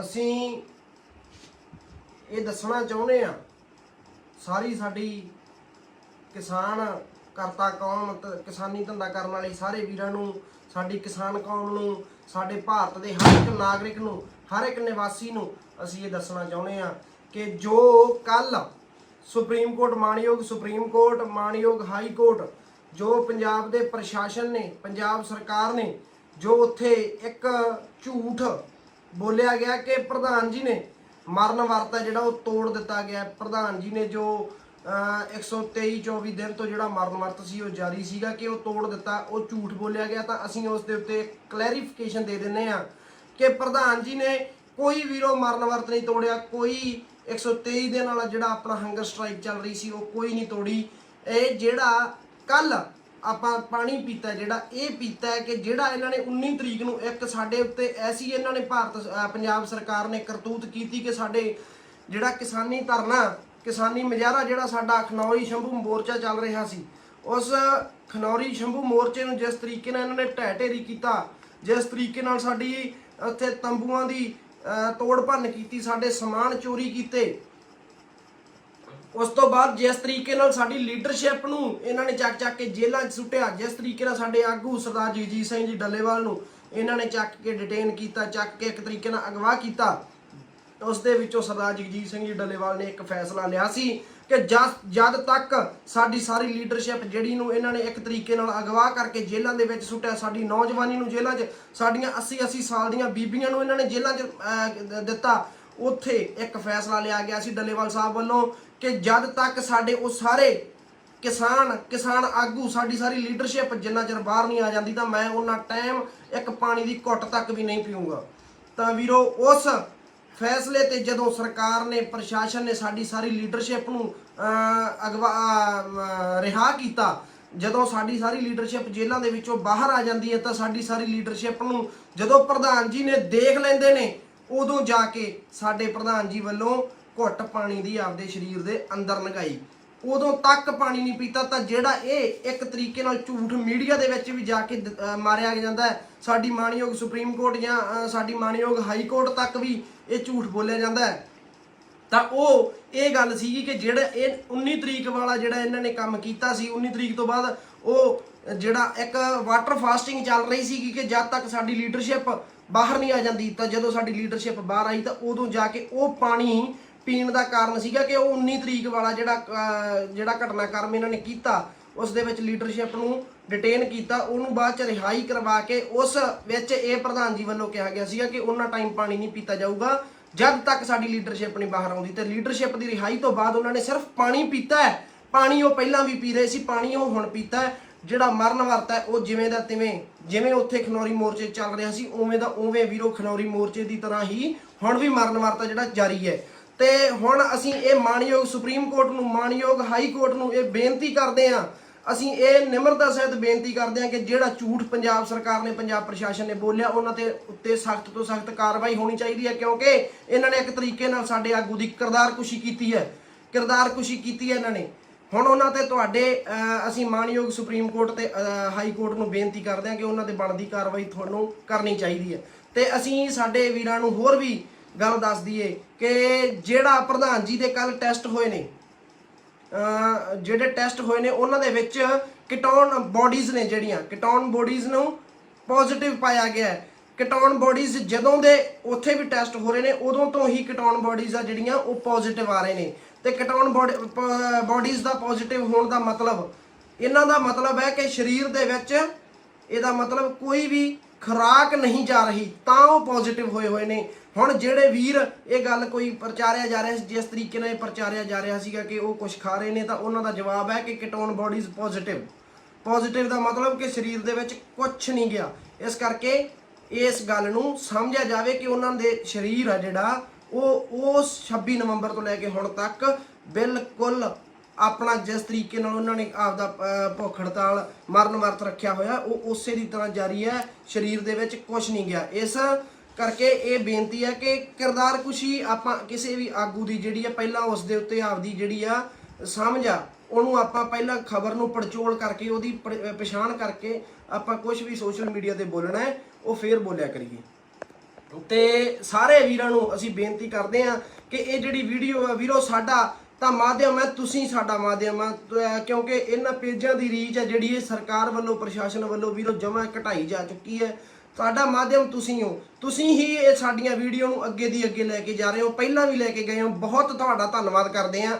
ਅਸੀਂ ਇਹ ਦੱਸਣਾ ਚਾਹੁੰਦੇ ਆ ਸਾਰੀ ਸਾਡੀ ਕਿਸਾਨ ਕਰਤਾ ਕੌਮ ਕਿਸਾਨੀ ਧੰਦਾ ਕਰਨ ਵਾਲੇ ਸਾਰੇ ਵੀਰਾਂ ਨੂੰ, ਸਾਡੀ ਕਿਸਾਨ ਕੌਮ ਨੂੰ, ਸਾਡੇ ਭਾਰਤ ਦੇ ਹਰ ਇੱਕ ਨਾਗਰਿਕ ਨੂੰ, ਹਰ ਇੱਕ ਨਿਵਾਸੀ ਨੂੰ ਅਸੀਂ ਇਹ ਦੱਸਣਾ ਚਾਹੁੰਦੇ ਆ ਕਿ ਜੋ ਕੱਲ ਸੁਪਰੀਮ ਕੋਰਟ ਮਾਨਯੋਗ ਸੁਪਰੀਮ ਕੋਰਟ ਮਾਨਯੋਗ ਹਾਈ ਕੋਰਟ, ਜੋ ਪੰਜਾਬ ਦੇ ਪ੍ਰਸ਼ਾਸਨ ਨੇ, ਪੰਜਾਬ ਸਰਕਾਰ ਨੇ, ਜੋ ਉੱਥੇ ਇੱਕ ਝੂਠ ਬੋਲਿਆ ਗਿਆ ਕਿ ਪ੍ਰਧਾਨ ਜੀ ਨੇ ਮਰਨ ਵਰਤਾ ਜਿਹੜਾ ਉਹ ਤੋੜ ਦਿੱਤਾ ਗਿਆ ਪ੍ਰਧਾਨ ਜੀ ਨੇ ਜੋ ਅਹ, 123 24 ਦਿਨ ਤੋਂ ਜਿਹੜਾ ਮਰਨ ਵਰਤ ਸੀ ਉਹ ਜਾਰੀ ਸੀਗਾ ਕਿ ਉਹ ਤੋੜ ਦਿੱਤਾ ਉਹ ਝੂਠ ਬੋਲਿਆ ਗਿਆ। ਤਾਂ ਅਸੀਂ ਉਸ ਦੇ ਉੱਤੇ ਕਲੈਰੀਫਿਕੇਸ਼ਨ ਦੇ ਦਿੰਨੇ ਆ ਕਿ ਪ੍ਰਧਾਨ ਜੀ ਨੇ ਕੋਈ ਵੀਰੋ ਮਰਨ ਵਰਤ ਨਹੀਂ ਤੋੜਿਆ ਕੋਈ 123 ਦਿਨ ਵਾਲਾ ਜਿਹੜਾ ਆਪਣਾ ਹੰਗਰ ਸਟ੍ਰਾਈਕ ਚੱਲ ਰਹੀ ਸੀ ਉਹ ਕੋਈ ਨਹੀਂ ਤੋੜੀ। ਇਹ ਜਿਹੜਾ ਕੱਲ ਆਪਾਂ ਪਾਣੀ ਪੀਤਾ, ਜਿਹੜਾ ਇਹ ਪੀਤਾ ਹੈ ਕਿ ਜਿਹੜਾ ਇਹਨਾਂ ਨੇ 19 ਤਰੀਕ ਨੂੰ ਇੱਕ ਸਾਡੇ ਉੱਤੇ ਐਸੀ ਇਹਨਾਂ ਨੇ ਭਾਰਤ ਪੰਜਾਬ ਸਰਕਾਰ ਨੇ ਕਰਤੂਤ ਕੀਤੀ ਕਿ ਸਾਡੇ ਜਿਹੜਾ ਕਿਸਾਨੀ ਧਰਨਾ, ਕਿਸਾਨੀ ਮੁਜ਼ਾਹਰਾ ਜਿਹੜਾ ਸਾਡਾ ਖਨੌਰੀ ਸ਼ੰਭੂ ਮੋਰਚਾ ਚੱਲ ਰਿਹਾ ਸੀ, ਉਸ ਖਨੌਰੀ ਸ਼ੰਭੂ ਮੋਰਚੇ ਨੂੰ ਜਿਸ ਤਰੀਕੇ ਨਾਲ ਇਹਨਾਂ ਨੇ ਢਹਿ ਢੇਰੀ ਕੀਤਾ, ਜਿਸ ਤਰੀਕੇ ਨਾਲ ਸਾਡੀ ਉੱਥੇ ਤੰਬੂਆਂ ਦੀ ਤੋੜ ਭੰਨ ਕੀਤੀ, ਸਾਡੇ ਸਮਾਨ ਚੋਰੀ ਕੀਤੇ ਉਸ ਤੋਂ ਬਾਅਦ ਜਿਸ ਤਰੀਕੇ ਨਾਲ ਸਾਡੀ ਲੀਡਰਸ਼ਿਪ ਨੂੰ ਇਹਨਾਂ ਨੇ ਚੱਕ ਚੱਕ ਕੇ ਜੇਲ੍ਹਾਂ 'ਚ ਸੁੱਟਿਆ, ਜਿਸ ਤਰੀਕੇ ਨਾਲ ਸਾਡੇ ਆਗੂ ਸਰਦਾਰ ਜਗਜੀਤ ਸਿੰਘ ਜੀ ਡੱਲੇਵਾਲ ਨੂੰ ਇਹਨਾਂ ਨੇ ਚੱਕ ਕੇ ਡਿਟੇਨ ਕੀਤਾ, ਚੱਕ ਕੇ ਇੱਕ ਤਰੀਕੇ ਨਾਲ ਅਗਵਾ ਕੀਤਾ, ਉਸ ਦੇ ਵਿੱਚੋਂ ਸਰਦਾਰ ਜਗਜੀਤ ਸਿੰਘ ਜੀ ਡੱਲੇਵਾਲ ਨੇ ਇੱਕ ਫੈਸਲਾ ਲਿਆ ਸੀ ਕਿ ਜਦ ਜਦ ਤੱਕ ਸਾਡੀ ਸਾਰੀ ਲੀਡਰਸ਼ਿਪ ਜਿਹੜੀ ਨੂੰ ਇਹਨਾਂ ਨੇ ਇੱਕ ਤਰੀਕੇ ਨਾਲ ਅਗਵਾ ਕਰਕੇ ਜੇਲ੍ਹਾਂ ਦੇ ਵਿੱਚ ਸੁੱਟਿਆ, ਸਾਡੀ ਨੌਜਵਾਨੀ ਨੂੰ ਜੇਲ੍ਹਾਂ 'ਚ, ਸਾਡੀਆਂ 80 80 ਸਾਲ ਦੀਆਂ ਬੀਬੀਆਂ ਨੂੰ ਇਹਨਾਂ ਨੇ ਜੇਲ੍ਹਾਂ 'ਚ ਦਿੱਤਾ ਉੱਥੇ ਇੱਕ ਫੈਸਲਾ ਲਿਆ ਗਿਆ ਸੀ ਡੱਲੇਵਾਲ ਸਾਹਿਬ ਵੱਲੋਂ ਕਿ ਜਦ ਤੱਕ ਸਾਡੇ ਉਹ ਸਾਰੇ ਕਿਸਾਨ ਕਿਸਾਨ ਆਗੂ, ਸਾਡੀ ਸਾਰੀ ਲੀਡਰਸ਼ਿਪ ਜਿੰਨਾ ਚਿਰ ਬਾਹਰ ਨਹੀਂ ਆ ਜਾਂਦੀ ਤਾਂ ਮੈਂ ਉਹਨਾਂ ਟਾਈਮ ਇੱਕ ਪਾਣੀ ਦੀ ਘੁੱਟ ਤੱਕ ਵੀ ਨਹੀਂ ਪੀਊਂਗਾ। ਤਾਂ ਵੀਰੋ, ਉਸ ਫੈਸਲੇ ਤੇ ਜਦੋਂ ਸਰਕਾਰ ਨੇ, ਪ੍ਰਸ਼ਾਸਨ ਨੇ ਸਾਡੀ ਸਾਰੀ ਲੀਡਰਸ਼ਿਪ ਨੂੰ ਅਗਵਾ ਰਿਹਾ ਕੀਤਾ, ਜਦੋਂ ਸਾਡੀ ਸਾਰੀ ਲੀਡਰਸ਼ਿਪ ਜੇਲ੍ਹਾਂ ਦੇ ਵਿੱਚੋਂ ਬਾਹਰ ਆ ਜਾਂਦੀ ਹੈ ਤਾਂ ਸਾਡੀ ਸਾਰੀ ਲੀਡਰਸ਼ਿਪ ਨੂੰ ਜਦੋਂ ਪ੍ਰਧਾਨ ਜੀ ਨੇ ਦੇਖ ਲੈਂਦੇ ਨੇ ਉਦੋਂ ਜਾ ਕੇ ਸਾਡੇ ਪ੍ਰਧਾਨ ਜੀ ਵੱਲੋਂ ਘੁੱਟ ਪਾਣੀ ਦੀ ਆਪਦੇ ਸਰੀਰ ਦੇ ਅੰਦਰ ਲਗਾਈ ਉਦੋਂ ਤੱਕ ਪਾਣੀ ਨਹੀਂ ਪੀਤਾ ਤਾਂ ਜਿਹੜਾ ਇਹ ਇੱਕ ਤਰੀਕੇ ਨਾਲ ਝੂਠ ਮੀਡੀਆ ਦੇ ਵਿੱਚ ਵੀ ਜਾ ਕੇ ਮਾਰਿਆ ਜਾਂਦਾ ਸਾਡੀ ਮਾਨਯੋਗ ਸੁਪਰੀਮ ਕੋਰਟ ਜਾਂ ਸਾਡੀ ਮਾਨਯੋਗ ਹਾਈ ਕੋਰਟ ਤੱਕ ਵੀ ਇਹ ਝੂਠ ਬੋਲਿਆ ਜਾਂਦਾ ਹੈ। ਤਾਂ ਉਹ ਇਹ ਗੱਲ ਸੀਗੀ ਕਿ ਜਿਹੜਾ ਇਹ 19 ਤਰੀਕ ਵਾਲਾ ਜਿਹੜਾ ਇਹਨਾਂ ਨੇ ਕੰਮ ਕੀਤਾ ਸੀ 19 ਤਰੀਕ ਤੋਂ ਬਾਅਦ ਉਹ ਜਿਹੜਾ ਇੱਕ ਵਾਟਰ ਫਾਸਟਿੰਗ ਚੱਲ ਰਹੀ ਸੀਗੀ ਕਿ ਜਦ ਤੱਕ ਸਾਡੀ ਲੀਡਰਸ਼ਿਪ ਬਾਹਰ ਨਹੀਂ ਆ ਜਾਂਦੀ, ਤਾਂ ਜਦੋਂ ਸਾਡੀ ਲੀਡਰਸ਼ਿਪ ਬਾਹਰ ਆਈ, ਤਾਂ ਉਦੋਂ ਜਾ ਕੇ ਉਹ ਪਾਣੀ ਪੀਣ ਦਾ ਕਾਰਨ ਸੀਗਾ ਕਿ ਉਹ 19 ਤਰੀਕ ਵਾਲਾ ਜਿਹੜਾ ਜਿਹੜਾ ਘਟਨਾਕ੍ਰਮ ਇਹਨਾਂ ਨੇ ਕੀਤਾ, ਉਸ ਦੇ ਵਿੱਚ ਲੀਡਰਸ਼ਿਪ ਨੂੰ ਡਿਟੇਨ ਕੀਤਾ, ਉਹਨੂੰ ਬਾਅਦ ਚ ਰਿਹਾਈ ਕਰਵਾ ਕੇ ਉਸ ਵਿੱਚ ਇਹ ਪ੍ਰਧਾਨ ਜੀ ਵੱਲੋਂ ਕਿਹਾ ਗਿਆ ਸੀਗਾ ਕਿ ਉਹਨਾਂ ਟਾਈਮ ਪਾਣੀ ਨਹੀਂ ਪੀਤਾ ਜਾਊਗਾ, ਜਦ ਤੱਕ ਸਾਡੀ ਲੀਡਰਸ਼ਿਪ ਨਹੀਂ ਬਾਹਰ ਆਉਂਦੀ। ਤੇ ਲੀਡਰਸ਼ਿਪ ਦੀ ਰਿਹਾਈ ਤੋਂ ਬਾਅਦ ਉਹਨਾਂ ਨੇ ਸਿਰਫ ਪਾਣੀ ਪੀਤਾ ਹੈ, ਪਾਣੀ ਉਹ ਪਹਿਲਾਂ ਵੀ ਪੀ ਰਹੇ ਸੀ, ਪਾਣੀ ਉਹ ਹੁਣ ਪੀਤਾ ਹੈ। ਜਿਹੜਾ ਮਰਨ ਵਰਤਾ ਹੈ, ਉਹ ਜਿਵੇਂ ਦਾ ਤਿਵੇਂ, ਜਿਵੇਂ ਉੱਥੇ ਖਨੌਰੀ ਮੋਰਚੇ ਚੱਲ ਰਿਹਾ ਸੀ, ਉਵੇਂ ਦਾ ਉਵੇਂ ਵੀਰੋ ਖਨੌਰੀ ਮੋਰਚੇ ਦੀ ਤਰ੍ਹਾਂ ਹੀ ਹੁਣ ਵੀ ਮਰਨ ਵਰਤਾ ਜਿਹੜਾ ਜਾਰੀ ਹੈ। ਤੇ ਹੁਣ ਅਸੀਂ ਇਹ ਮਾਨਯੋਗ ਸੁਪਰੀਮ ਕੋਰਟ ਨੂੰ ਮਾਨਯੋਗ ਹਾਈ ਕੋਰਟ ਨੂੰ ਇਹ ਬੇਨਤੀ ਕਰਦੇ ਹਾਂ। ਅਸੀਂ ਇਹ ਨਿਮਰਤਾ ਸਹਿਤ ਬੇਨਤੀ ਕਰਦੇ ਹਾਂ ਕਿ ਜਿਹੜਾ ਝੂਠ ਪੰਜਾਬ ਸਰਕਾਰ ਨੇ, ਪੰਜਾਬ ਪ੍ਰਸ਼ਾਸਨ ਨੇ ਬੋਲਿਆ, ਉਹਨਾਂ ਤੇ ਉੱਤੇ ਸਖਤ ਤੋਂ ਸਖਤ ਕਾਰਵਾਈ ਹੋਣੀ ਚਾਹੀਦੀ ਹੈ, ਕਿਉਂਕਿ ਇਹਨਾਂ ਨੇ ਇੱਕ ਤਰੀਕੇ ਨਾਲ ਸਾਡੇ ਆਗੂ ਦੀ ਕਿਰਦਾਰਕੁਸ਼ੀ ਕੀਤੀ ਹੈ। ਕਿਰਦਾਰ ਕਿਰਦਾਰਕੁਸ਼ੀ ਕੀਤੀ ਹੈ ਇਹਨਾਂ ਨੇ। ਹੁਣ ਉਹਨਾਂ ਤੇ ਤੁਹਾਡੇ ਅਸੀਂ ਮਾਨਯੋਗ ਸੁਪਰੀਮ ਕੋਰਟ ਤੇ ਹਾਈ ਕੋਰਟ ਨੂੰ ਬੇਨਤੀ ਕਰਦੇ ਹਾਂ ਕਿ ਉਹਨਾਂ ਤੇ ਬਣਦੀ ਕਾਰਵਾਈ ਤੁਹਾਨੂੰ ਕਰਨੀ ਚਾਹੀਦੀ ਹੈ। ਤੇ ਅਸੀਂ ਸਾਡੇ ਵੀਰਾਂ ਨੂੰ ਹੋਰ ਵੀ ਗੱਲ ਦੱਸ ਦਈਏ ਕਿ ਜਿਹੜਾ ਪ੍ਰਧਾਨ ਜੀ ਦੇ ਕੱਲ ਟੈਸਟ ਹੋਏ ਨੇ ਜਿਹੜੇ ਟੈਸਟ ਹੋਏ ਨੇ, ਉਹਨਾਂ ਦੇ ਵਿੱਚ ਕਿਟੋਨ ਬੋਡੀਜ਼ ਨੇ ਜਿਹੜੀਆਂ, ਕਿਟੋਨ ਬੋਡੀਜ਼ ਨੂੰ ਪੋਜ਼ਿਟਿਵ ਪਾਇਆ ਗਿਆ ਹੈ। ਕੀਟੋਨ ਬੋਡੀਜ਼ ਜਦੋਂ ਦੇ ਉੱਥੇ ਵੀ ਟੈਸਟ ਹੋ ਰਹੇ ਨੇ, ਉਦੋਂ ਤੋਂ ਹੀ ਕੀਟੋਨ ਬੋਡੀਜ਼ ਆ ਜਿਹੜੀਆਂ, ਉਹ ਪੋਜ਼ਿਟਿਵ ਆ ਰਹੇ ਨੇ। ਤੇ ਕੀਟੋਨ ਬੋਡੀਜ਼ ਦਾ ਪੋਜ਼ਿਟਿਵ ਹੋਣ ਦਾ ਮਤਲਬ, ਇਹਨਾਂ ਦਾ ਮਤਲਬ ਹੈ ਕਿ ਸਰੀਰ ਦੇ ਵਿੱਚ ਇਹਦਾ ਮਤਲਬ ਕੋਈ ਵੀ ਖੁਰਾਕ ਨਹੀਂ ਜਾ ਰਹੀ, ਤਾਂ ਉਹ ਪੋਜ਼ਿਟਿਵ ਹੋਏ ਹੋਏ ਨੇ। ਹੁਣ ਜਿਹੜੇ ਵੀਰ ਇਹ ਗੱਲ ਕੋਈ ਪ੍ਰਚਾਰਿਆ ਜਾ ਰਿਹਾ ਸੀ ਜਿਸ ਤਰੀਕੇ ਨਾਲ ਇਹ ਪ੍ਰਚਾਰਿਆ ਜਾ ਰਿਹਾ ਸੀਗਾ ਕਿ ਉਹ ਕੁਝ ਖਾ ਰਹੇ ਨੇ, ਤਾਂ ਉਹਨਾਂ ਦਾ ਜਵਾਬ ਹੈ ਕਿ ਕਿਟੋਨ ਬੋਡੀਜ਼ ਪੋਜ਼ਿਟਿਵ ਪੋਜ਼ਿਟਿਵ ਦਾ ਮਤਲਬ ਕਿ ਸਰੀਰ ਦੇ ਵਿੱਚ ਕੁਝ ਨਹੀਂ ਗਿਆ। ਇਸ ਕਰਕੇ ਇਸ ਗੱਲ ਨੂੰ ਸਮਝਿਆ ਜਾਵੇ ਕਿ ਉਹਨਾਂ ਦੇ ਸਰੀਰ ਆ ਜਿਹੜਾ ਉਹ ਉਸ 26 ਨਵੰਬਰ ਤੋਂ ਲੈ ਕੇ ਹੁਣ ਤੱਕ ਬਿਲਕੁਲ ਆਪਣਾ ਜਿਸ ਤਰੀਕੇ ਨਾਲ ਉਹਨਾਂ ਨੇ ਆਪਦਾ ਅਹ, ਭੁੱਖ ਹੜਤਾਲ ਮਰਨ ਵਰਤ ਰੱਖਿਆ ਹੋਇਆ ਉਹ ਉਸੇ ਦੀ ਤਰ੍ਹਾਂ ਜਾਰੀ ਹੈ ਸਰੀਰ ਦੇ ਵਿੱਚ ਕੁਝ ਨਹੀਂ ਗਿਆ। ਇਸ ਕਰਕੇ ਇਹ ਬੇਨਤੀ ਹੈ ਕਿ ਕਿਰਦਾਰ ਕੁਸ਼ੀ ਆਪਾਂ ਕਿਸੇ ਵੀ ਆਗੂ ਦੀ ਜਿਹੜੀ ਆ ਪਹਿਲਾਂ ਉਸ ਦੇ ਉੱਤੇ ਆਪਦੀ ਜਿਹੜੀ ਆ ਸਮਝ ਆ ਉਹਨੂੰ ਆਪਾਂ ਪਹਿਲਾਂ ਖਬਰ ਨੂੰ ਪੜਚੋਲ ਕਰਕੇ ਉਹਦੀ ਪ- ਪਛਾਣ ਕਰਕੇ ਆਪਾਂ ਕੁਝ ਵੀ ਸੋਸ਼ਲ ਮੀਡੀਆ ਤੇ ਬੋਲਣਾ ਹੈ। ਉਹ ਫੇਰ ਬੋਲਿਆ ਕਰੀਏ। ਤੇ ਸਾਰੇ ਵੀਰਾਂ ਨੂੰ ਅਸੀਂ ਬੇਨਤੀ ਕਰਦੇ ਹਾਂ ਕਿ ਇਹ ਜਿਹੜੀ ਵੀਡੀਓ ਆ ਵੀਰੋ ਸਾਡਾ, ਤਾਂ ਮਾਧਿਅਮ ਹੈ, ਤੁਸੀਂ ਸਾਡਾ ਮਾਧਿਅਮ ਆ। ਕਿਉਂਕਿ ਇਹਨਾਂ ਪੇਜਾਂ ਦੀ ਰੀਚ ਹੈ ਜਿਹੜੀ ਇਹ ਸਰਕਾਰ ਵੱਲੋਂ, ਪ੍ਰਸ਼ਾਸਨ ਵੱਲੋਂ ਵੀਰੋ ਜਮਾ ਘਟਾਈ ਜਾ ਚੁੱਕੀ ਹੈ। ਸਾਡਾ ਮਾਧਿਅਮ ਤੁਸੀਂ ਹੋ। ਤੁਸੀਂ ਹੀ ਇਹ ਸਾਡੀਆਂ ਵੀਡੀਓ ਨੂੰ ਅੱਗੇ ਦੀ ਅੱਗੇ ਲੈ ਕੇ ਜਾ ਰਹੇ ਹੋ। ਪਹਿਲਾਂ ਵੀ ਲੈ ਕੇ ਗਏ ਹੋ। ਬਹੁਤ ਤੁਹਾਡਾ ਧੰਨਵਾਦ ਕਰਦੇ ਹਾਂ।